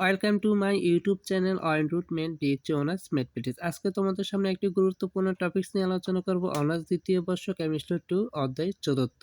Welcome to my YouTube channel অয়েন রুট মেন ডিএচি অনার্স ম্যাথমেটিক্স আজকে তোমাদের সামনে একটি গুরুত্বপূর্ণ টপিকস নিয়ে আলোচনা করব, অনার্স দ্বিতীয় বর্ষ কেমিস্ট্রি টু অধ্যায় চতুর্থ।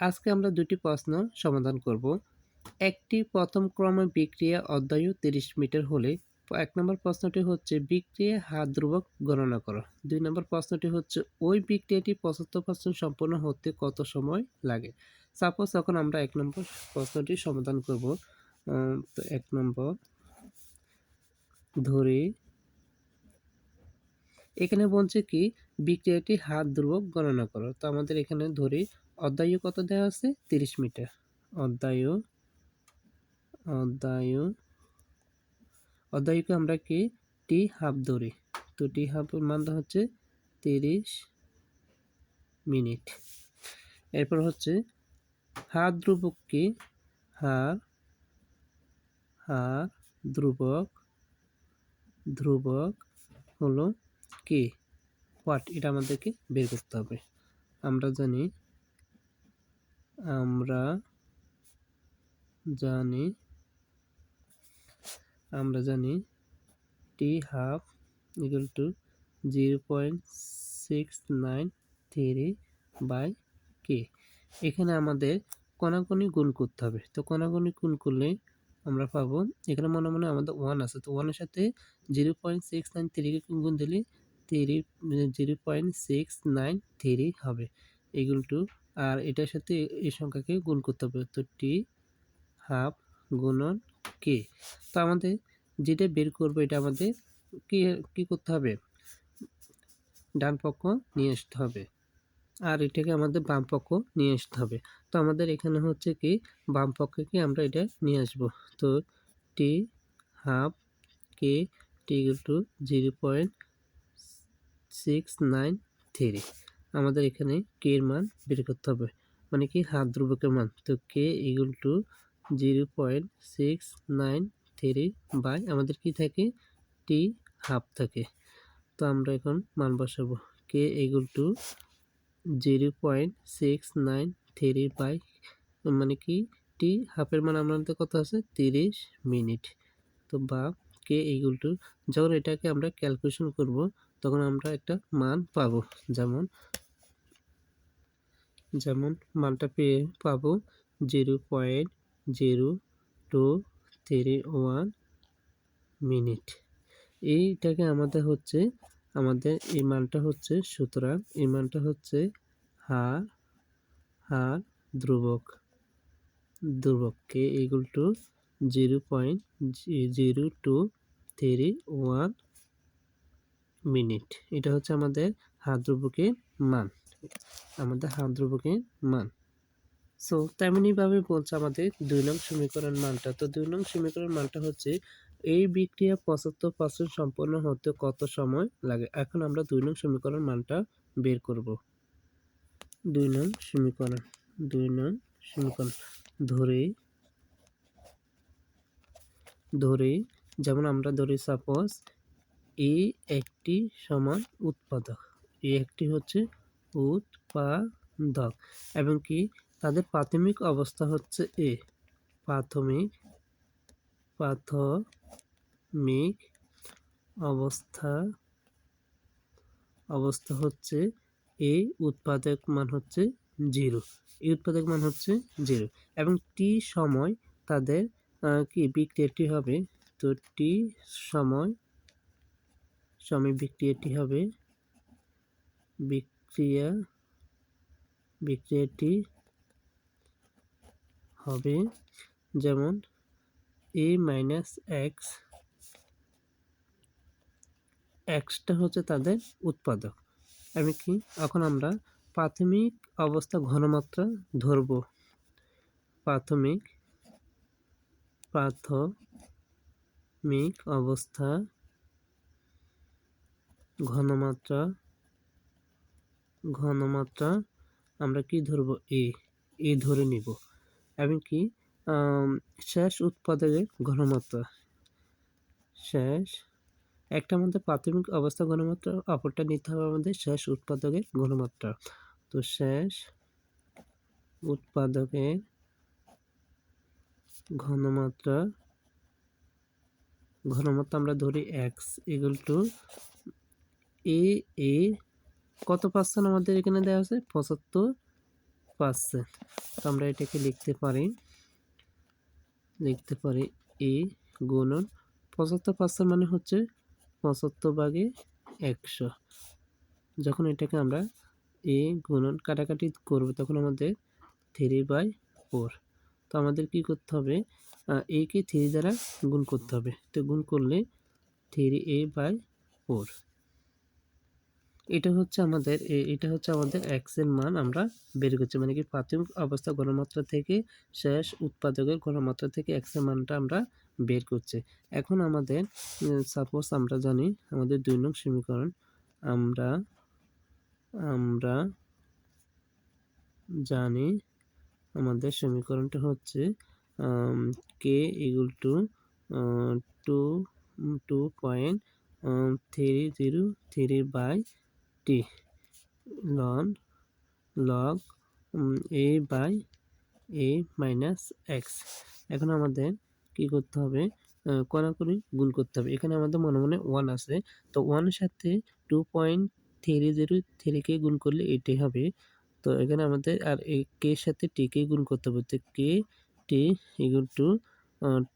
আজকে আমরা দুটি প্রশ্ন সমাধান করব। একটি প্রথম ক্রমে বিক্রিয়া অধ্যায় তিরিশ মিটার হলে, এক নম্বর প্রশ্নটি হচ্ছে, বিক্রিয়া হাত ধ্রুবক গণনা করো। দুই নম্বর প্রশ্নটি হচ্ছে, ওই বিক্রিয়াটি পঁচাত্তর পার্সেন্ট সম্পন্ন হতে কত সময় লাগে? সাপোজ এখন আমরা এক নম্বর প্রশ্নটি সমাধান করব। এক নম্বর। ধরে, এখানে বলছে কি, বিক্রিয়াটি হাত ধ্রুবক গণনা করো। তো আমাদের এখানে ধরি, অধ্যায় কত দেওয়া আছে? তিরিশ মিটার। অধ্যায় অধ্যায়, অধ্যায়কে আমরা কি? টি হাফ ধরি। তো টি হাফের মান হচ্ছে তিরিশ মিনিট। এরপর হচ্ছে হাত ধ্রুবক কি? হার হার ধ্রুবক ধ্রুবক হলো কি? হোয়াট এটা আমাদেরকে বের করতে হবে। আমরা জানি আমরা জানি আমরা জানি T half equal to zero point six nine three by K এখানে আমাদের কণাকণি গুণ করতে হবে। তো কণাকণি গুণ করলে আমরা পাবো। এখানে মনে মনে আমাদের ওয়ান আছে। তো ওয়ানের সাথে জিরো পয়েন্ট সিক্স নাইন থ্রিকে গুণ দিলে three zero point six nine three হবে। এগুলো টু আর এটার সাথে এই সংখ্যাকে গুণ করতে হবে। তো টি হাফ গুণন কে তো আমাদের যেটা বের করব এটা আমাদের কি, কী করতে হবে? ডান পক্ষ নিয়ে আসতে হবে। আর এটাকে আমাদের বাম পক্ষ নিয়ে আসতে হবে। তো আমাদের এখানে হচ্ছে কি, বাম পক্ষে কি আমরা এটা নিয়ে আসব। তো T half K T to zero point six nine three আমাদের এখানে কে এর মান বের করতে হবে। মানে কি, হাত ধ্রুবকের মান। তো K equal to zero point six nine three by আমাদের কি থাকে? টি হাফ থাকে। তো আমরা এখন মান বসাবো। K equal to zero point six nine three by মানে কি? টি হাফের মান আমাদের কত আছে? তিরিশ মিনিট। তো বা, কে ইগুল টু যখন এটাকে আমরা ক্যালকুলেশন করব, তখন আমরা একটা মান পাবো। যেমন যেমন মানটা পেয়ে পাবো zero point zero two three one minute. এইটাকে আমাদের হচ্ছে আমাদের এই মানটা হচ্ছে, সুতরাং এই মানটা হচ্ছে হার হার ধ্রুবক। ধ্রুবক K equal to zero point zero two three one minute এটা হচ্ছে আমাদের হাত ধ্রুবকের মান। আমাদের হাত ধ্রুবকের মান। সো তেমনিভাবে বলছে আমাদের দুই নং সমীকরণ মানটা। তো দুই নং সমীকরণ মানটা হচ্ছে এই বিক্রিয়া পঁচাত্তর পার্সেন্ট সম্পন্ন হতে কত সময় লাগে? এখন আমরা দুই নং সমীকরণ মানটা বের করব। দুই নং সমীকরণ, দুই নং সমীকরণ। ধরে ধরে, যেমন আমরা ধরি সাপোজ এ একটি সমান উৎপাদক। এ একটি হচ্ছে উৎপাদক। এবং কি? তাদের প্রাথমিক অবস্থা হচ্ছে এ প্রাথমিক প্রাথমিক অবস্থা অবস্থা হচ্ছে এই উৎপাদক মান হচ্ছে জিরো এই উৎপাদক মান হচ্ছে জিরো এবং টি সময় তাদের কি বিক্রিয়াটি হবে, তো টি সময় সময় বিক্রিয়াটি হবে, বিক্রিয়া বিক্রিয়াটি হবে, যেমন এ মাইনাস এক্স এক্সটা হচ্ছে তাদের উৎপাদক। আমি কি? এখন আমরা প্রাথমিক অবস্থা ঘনমাত্রা ধরব। প্রাথমিক প্রাথমিক অবস্থা ঘনমাত্রা ঘনমাত্রা আমরা কি ধরব? এ এ ধরে নিব। এমনকি শেষ উৎপাদকের ঘনমাত্রা। শেষ। একটা মধ্যে প্রাথমিক অবস্থা ঘনমাত্রা, অপরটা নিতে হবে আমাদের শেষ উৎপাদকের ঘনমাত্রা। তো শেষ উৎপাদকের ঘনমাত্রা ঘনমাত্রা আমরা ধরি X equal to A A কত পার্সেন্ট আমাদের এখানে দেওয়া আছে? পঁচাত্তর পার্সেন্ট তো আমরা এটাকে লিখতে পারি লিখতে পারি এ গুণন পঁচাত্তর পার্সেন্ট মানে হচ্ছে পঁচাত্তর ভাগে একশো। যখন এটাকে আমরা এ গুণন কাটাকাটি করব, তখন আমাদের থ্রি বাই ফোর তো আমাদের কি করতে হবে? এ কে থ্রি দ্বারা গুণ করতে হবে। তো গুণ করলে থ্রি এ বাই ফোর এটা হচ্ছে আমাদের এটা হচ্ছে আমাদের এর মান আমরা বের করছি। মানে কি প্রাথমিক অবস্থা গণমাত্রা থেকে শেষ উৎপাদকের গণমাত্রা থেকে এক্সের মানটা আমরা বের করছি। এখন আমাদের সাপোজ আমরা জানি আমাদের দুই নং সমীকরণ, আমরা আমরা জানি আমাদের সমীকরণটা হচ্ছে K equal to two two point three zero three by T ln log A by A minus X এখন আমাদের কি করতে হবে? কড়াকড়ি গুণ করতে হবে। এখানে আমাদের মনে মনে ওয়ান আছে। তো ওয়ানের সাথে টু পয়েন্ট থ্রি জিরো থ্রিকে গুণ করলে এটি হবে। তো এখানে আমাদের আর এই কে সাথে টিকে গুণ করতে হবে। তো K T equal to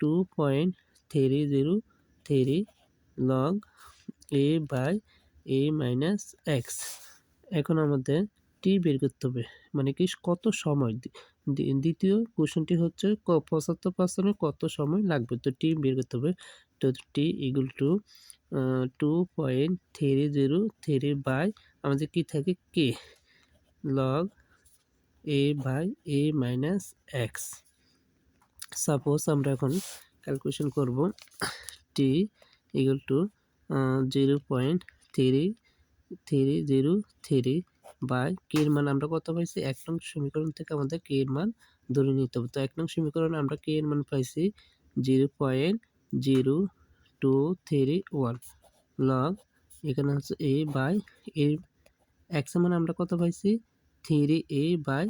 two point three zero three log A by A minus X এখন আমাদের টি বের করতে হবে। মানে কি, কত সময়? দ্বিতীয় কোশ্চেনটি হচ্ছে পঁচাত্তর পার্সেন্টে কত সময় লাগবে? তো টি বের করতে হবে। তো T equal to two point three zero three by আমাদের কী থাকে? K log A by A minus X suppose আমরা এখন ক্যালকুলেশন করব T equal to zero point three three zero three by K এর মান আমরা কত পাইছি? এক নং সমীকরণ থেকে আমাদের কে এর মান ধরে নিতে হবে। তো এক নং সমীকরণে আমরা কে এর মান পাইছি? Zero point zero two three one log এখানে হচ্ছে এ বাই এ এক্স মান আমরা কত পাইছি? Three A by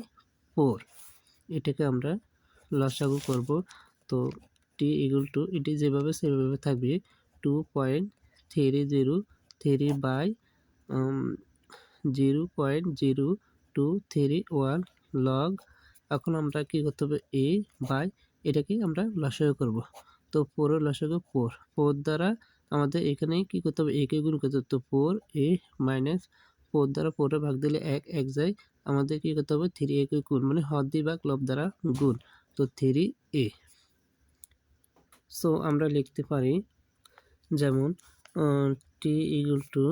four. এটাকে আমরা লসাগু করব। তো টি ইকুয়াল টু এটি যেভাবে সেভাবে থাকবে। Two point three zero three by zero point zero two three one log এখন আমরা কী করতে হবে? এ বাই এটাকে আমরা লসাগু করব। তো ফোরের লসাগু ফোর ফোর দ্বারা আমাদের এখানে কি করতে হবে? একে গুণ করতে হবে। তো ফোর এ মাইনাস ফোর দ্বারা ফোরে ভাগ দিলে এক এক যায়। আমাদের কি করতে হবে? থ্রি একে গুণ মানে হদ দিয়ে বা ক্লব দ্বারা গুণ। তো থ্রি এ সো আমরা লিখতে পারি, যেমন T equal to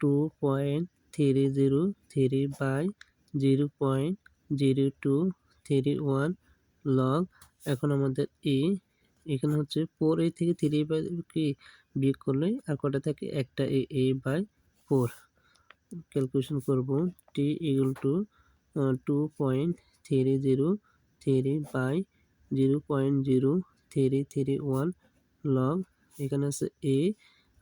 two point three zero three by zero point zero two three one log এখন আমাদের এ এখানে হচ্ছে ফোর এ থেকে থ্রি বাই কি বিয়োগ করলে আর কটা থাকে? একটা A A by four. Calculation করব। T equal to two point three zero three by zero point zero three three one log. এখানে আছে এ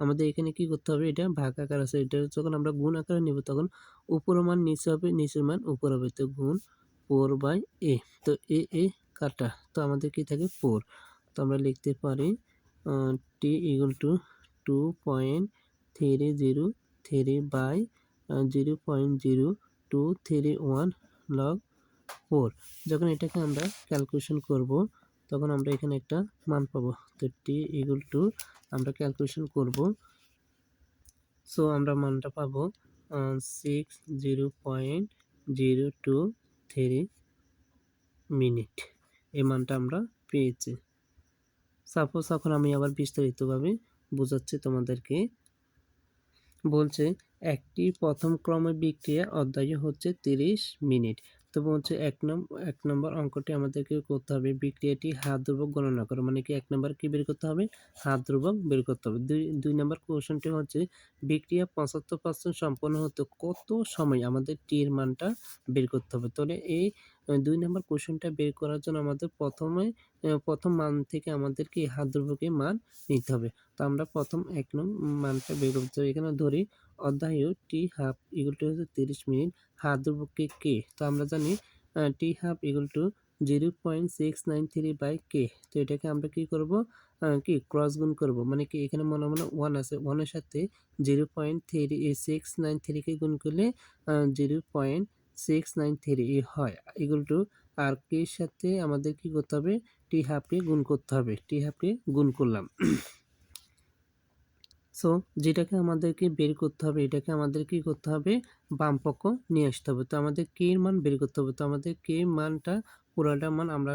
আমাদের এখানে কি করতে হবে? এটা ভাগ আকার আছে। এটা যখন আমরা গুণ আকারে নিব, তখন উপর মান নিচে হবে, নিচের মান উপর হবে। তো গুণ ফোর বাই এ তো এ এ কাটা। তো আমাদের কি থাকে? ফোর তো আমরা লিখতে পারি T equal to two point three zero three by zero point zero two three one log four যখন এটাকে আমরা ক্যালকুলেশন করব তখন আমরা এখানে একটা মান পাবো। তো টি ইকুয়াল টু আমরা ক্যালকুলেশন করব। সো আমরা মানটা পাবো six zero point zero two three minute এই মানটা আমরা পেয়েছি। সাপোজ এখন আমি আবার বিস্তারিতভাবে বোঝাচ্ছি তোমাদেরকে। বলছে, একটি প্রথম ক্রমের বিক্রিয়া অধ্যায় হচ্ছে তিরিশ মিনিট। তো বলছে এক নম্বর এক নম্বর অঙ্কটি আমাদেরকে করতে হবে। বিক্রিয়াটি হাত ধ্রুবক গণনা করো মানে কি এক নম্বর কি বের করতে হবে? হাত ধ্রুবক বের করতে হবে। দুই দুই নম্বর কোশ্চেনটি হচ্ছে, বিক্রিয়া পঁচাত্তর পার্সেন্ট সম্পন্ন হতে কত সময় আমাদের টি এর মানটা বের করতে হবে? তাহলে এই দুই নম্বর কোশ্চেনটা বের করার জন্য আমাদের প্রথমে প্রথম মান থেকে আমাদেরকে হাত ধ্রুবকে মান নিতে হবে। তো আমরা প্রথম এক নং মানটা বের করতে এখানে ধরি অধ্যায় টি হাফ ইকুয়াল টু হচ্ছে তিরিশ মিনিট। হাত ধ্রুবককে কে তো আমরা জানি T half equal to zero point six nine three by K. তো এটাকে আমরা কি করব? কি ক্রস গুণ করব? মানে কি এখানে মনে মনে ওয়ান আছে। ওয়ানের সাথে zero point three six nine থ্রিকে গুণ করলে zero point six nine three হয়। ইকুয়াল টু আর কে সাথে আমাদের কি করতে হবে? টি হাফকে গুণ করতে হবে। টি হাফকে গুণ করলাম। সো যেটাকে আমাদেরকে বের করতে হবে, এটাকে আমাদের কি করতে হবে? বাম পক্ষ নিয়ে আসতে হবে। তো আমাদের কে এর মান বের করতে হবে? তো আমাদের কে মানটা, পুরোটা মান আমরা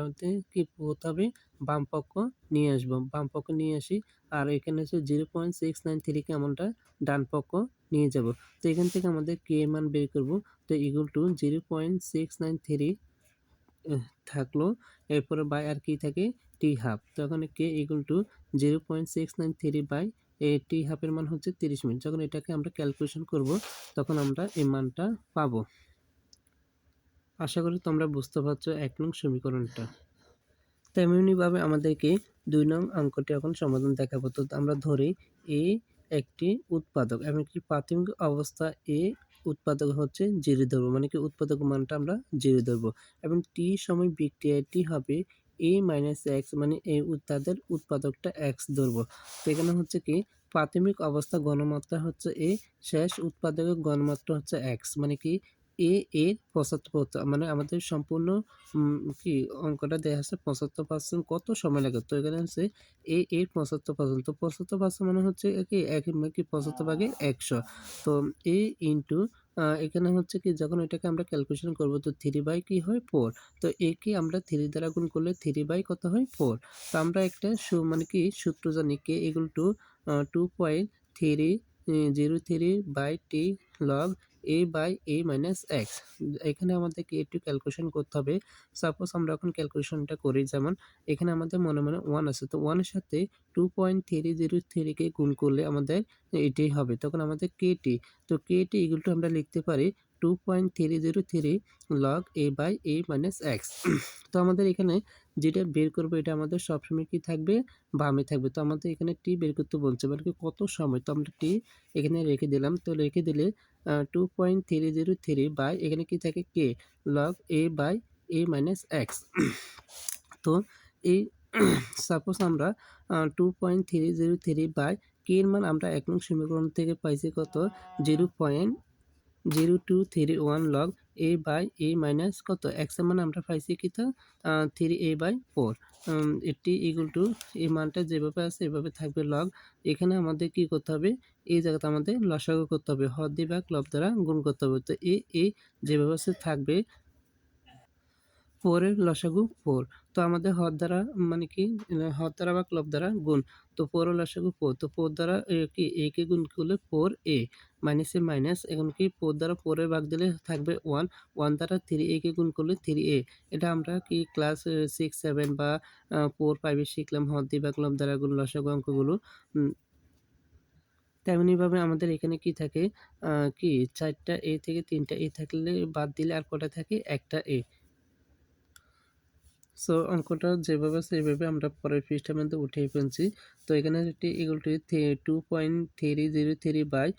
কি করতে হবে? বাম পক্ষ নিয়ে আসব। বাম পক্ষ নিয়ে আসি আর এখানে হচ্ছে জিরো পয়েন্ট সিক্স নাইন থ্রিকে আমরা ডান পক্ষ নিয়ে যাব। তো এখান থেকে আমাদের কে মান বের করব। তো equal to zero point six nine three থাকল। এরপরে বাই আর কি থাকে? টি হাফ তো এখানে K equal to zero point six nine three by এই টি হাফের মান হচ্ছে তিরিশ মিনিট। যখন এটাকে আমরা ক্যালকুলেশন করব, তখন আমরা এই মানটা পাবো। আশা করি তোমরা বুঝতে পারছ এক নং সমীকরণটা। তেমনিভাবে আমাদেরকে দুই নং অঙ্কটি এখন সমাধান দেখাবো। তো আমরা ধরি এ একটি উৎপাদক এমনকি প্রাথমিক অবস্থা এ উৎপাদক হচ্ছে জিরো ধরবো মানে কি উৎপাদক মানটা আমরা জিরো ধরবো। এবং টি সময় বিক্রিয়াটি হবে এ মাইনাস এক্স মানে এই তাদের উৎপাদকটা এক্স ধরবো। তো এখানে হচ্ছে কি, প্রাথমিক অবস্থা গণমাত্রা হচ্ছে এ শেষ উৎপাদকের গণমাত্রা হচ্ছে এক্স মানে কি এ এর পঁচাত্তর মানে আমাদের সম্পূর্ণ কি অঙ্কটা দেওয়া আছে পঁচাত্তর পার্সেন্ট কত সময় লাগে? তো এখানে হচ্ছে এ এর পঁচাত্তর পার্সেন্ট তো পঁচাত্তর পার্সেন্ট মানে হচ্ছে কি, এক কি পঁচাত্তর ভাগে একশো। তো এ ইন্টু এখানে হচ্ছে কি যখন এটাকে আমরা ক্যালকুলেশন করব তো থ্রি বাই কি হয় ফোর তো একে আমরা থ্রি দ্বারা গুণ করলে থ্রি বাই কত হয় ফোর তো আমরা একটা সু মানে কি সূত্র জানি K equal to two point three zero three by T log A by A minus X এখানে আমাদেরকে একটু ক্যালকুলেশন করতে হবে। সাপোজ আমরা এখন ক্যালকুলেশনটা করি, যেমন এখানে আমাদের মনে মনে ওয়ান আছে। তো ওয়ানের সাথে টু পয়েন্ট থ্রি জিরো থ্রিকে গুণ করলে আমাদের এটাই হবে। তখন আমাদের কেটি তো কেটি এগুলো আমরা লিখতে পারি two point three zero three log A by A minus X তো আমাদের এখানে যেটা বের করব, এটা আমাদের সবসময় কি থাকবে? বামে থাকবে। তো আমাদের এখানে টি বের করতে বলছে মানে কত সময়? তো আমরা টি এখানে রেখে দিলাম। তো রেখে দিলে two point three zero three by এখানে কি থাকে? K log A by A minus X তো এই সাপোজ আমরা two point three zero three by K এর মান আমরা এক নং সমীকরণ থেকে পাইছি কত? Zero point zero two three one log A by A minus কত? এক্সের মান আমরা পাইছি তো? থ্রি এ বাই ফোর এটি ইকুয়াল টু এই মানটা যেভাবে আছে, এভাবে থাকবে লগ এখানে আমাদের কি করতে হবে? এই জায়গাতে আমাদের লসাগু করতে হবে। হদ দিয়ে বা ক্লব দ্বারা গুণ করতে হবে। তো এ এ যেভাবে আছে থাকবে ফোরের লসাগু ফোর। তো আমাদের হর দ্বারা মানে কি, হর দ্বারা বা ক্লব দ্বারা গুণ। তো ফোর লসাগু ফোর। তো ফোর দ্বারা কি, এ কে গুণ করলে ফোর এ। মাইনাসে মাইনাস, এখন কি ফোর দ্বারা ফোরের ভাগ দিলে থাকবে ওয়ান। ওয়ান দ্বারা থ্রি এ কে গুণ করলে থ্রি এ। এটা আমরা কি ক্লাস সিক্স সেভেন বা ফোর ফাইভে শিখলাম হর দিয়ে বা ক্লব দ্বারা গুণ লসাগু অঙ্কগুলো। তেমনিভাবে আমাদের এখানে কি থাকে কি চারটা এ থেকে তিনটা এ থাকলে বাদ দিলে আর কটা থাকে? একটা এ। সো অঙ্কটা যেভাবে আছে আমরা পরের পৃষ্ঠার মধ্যে উঠিয়ে ফেলছি। তো এখানে একটি এগুলোটি two point three zero three by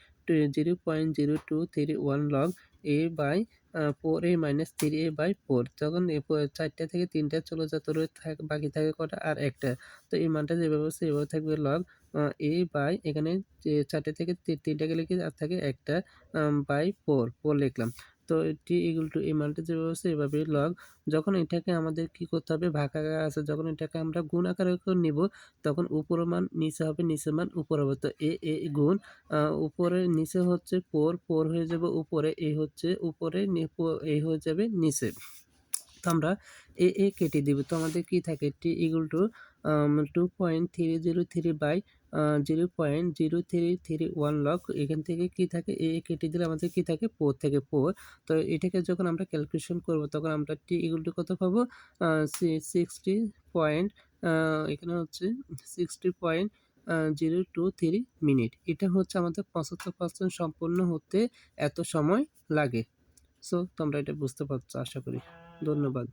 zero point zero two three one log A by four A minus three A by four তখন চারটা থেকে তিনটা চলে যেত থাক, বাকি থাকে কটা আর একটা। তো এই মানটা যেভাবে আছে এভাবে থাকবে লগ এ বাই এখানে চারটে থেকে তিনটা গেলে কি আর থাকে একটা বাই ফোর ফোর লিখলাম। তো এটি ইকুয়াল টু এই মানটা যেভাবে আছে এভাবে লগ যখন এটাকে আমাদের কি করতে হবে? ভাগ আকার আছে। যখন এটাকে আমরা গুণ আকারে নিব, তখন উপর মান নিচে হবে, নিচের মান উপর হবে। তো এ এ গুণ উপরে নিচে হচ্ছে ফোর ফোর হয়ে যাবে উপরে এ হচ্ছে উপরে এ হয়ে যাবে নিচে। তো আমরা এ এ কেটে দিব। তো আমাদের কি থাকে? T equal to two point three zero three by zero point zero three three one log এখান থেকে কি থাকে? এ কেটে দিলে আমাদের কি থাকে? ফোর থেকে ফোর তো এটাকে যখন আমরা ক্যালকুলেশন করব, তখন আমরা টি ইকুয়াল টু কত পাবো? সিক্সটি পয়েন্ট এখানে হচ্ছে sixty point zero two three minute এটা হচ্ছে আমাদের পঁচাত্তর পার্সেন্ট সম্পূর্ণ হতে এত সময় লাগে। সো তোমরা এটা বুঝতে পারছ, আশা করি। ধন্যবাদ।